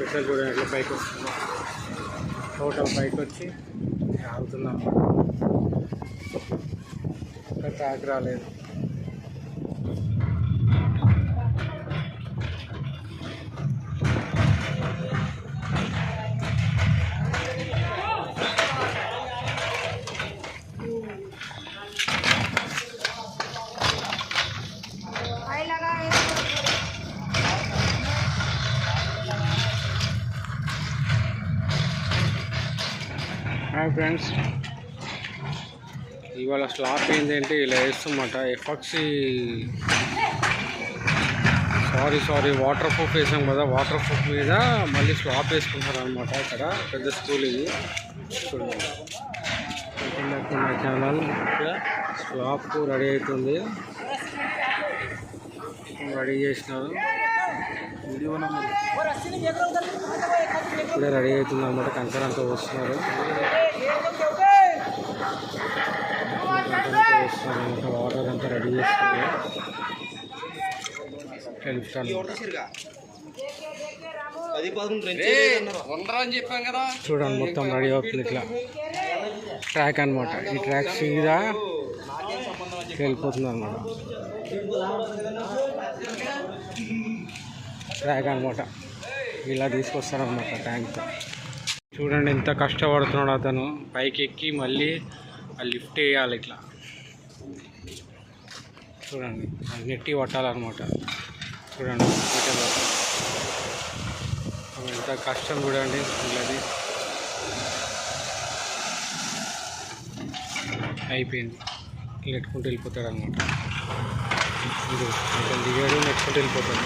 ఇక్కడ చూడండి ఇట్లా పైకి వస్తున్నాం టోటల్ పైకి వచ్చి ఆగుతున్నాం. ఇంకా ట్రాక్ రాలేదు హాయ్ ఫ్రెండ్స్ ఇవాళ స్లాప్ ఏంటంటే ఇలా వేస్తున్నమాట ఎఫక్సీ సారీ సారీ వాటర్ ప్రూఫ్ వేసాం కదా. వాటర్ ప్రూఫ్ మీద మళ్ళీ స్లాప్ వేసుకుంటారు అనమాట ఇక్కడ. పెద్ద స్కూల్ ఇది. చూడండి ఛానల్ స్లాప్ రెడీ అవుతుంది. రెడీ చేసినారు. ఇప్పుడే రెడీ అవుతుంది అనమాట కంకర అంతా వస్తున్నారు వస్తున్నారు వాటర్ అంతా రెడీ చేస్తున్నారు. చూడండి మొత్తం రెడీ అవుతుంది ఇట్లా. ట్రాక్ అనమాట ఈ ట్రాక్ సీదా వెళ్ళిపోతుంది అనమాట ట్యాగ్ అనమాట ఇలా తీసుకొస్తారనమాట ట్యాంక్తో చూడండి ఎంత కష్టపడుతున్నాడు అతను. పైకి ఎక్కి మళ్ళీ ఆ లిఫ్ట్ వేయాలి ఇట్లా. చూడండి అది నెట్టి పట్టాలన్నమాట. చూడండి ఎంత కష్టం చూడండి ఇలాది. అయిపోయింది. నెట్టుకుంటూ వెళ్ళిపోతాడు అనమాట దిగాడు నెట్టుకుంటూ వెళ్ళిపోతాడు.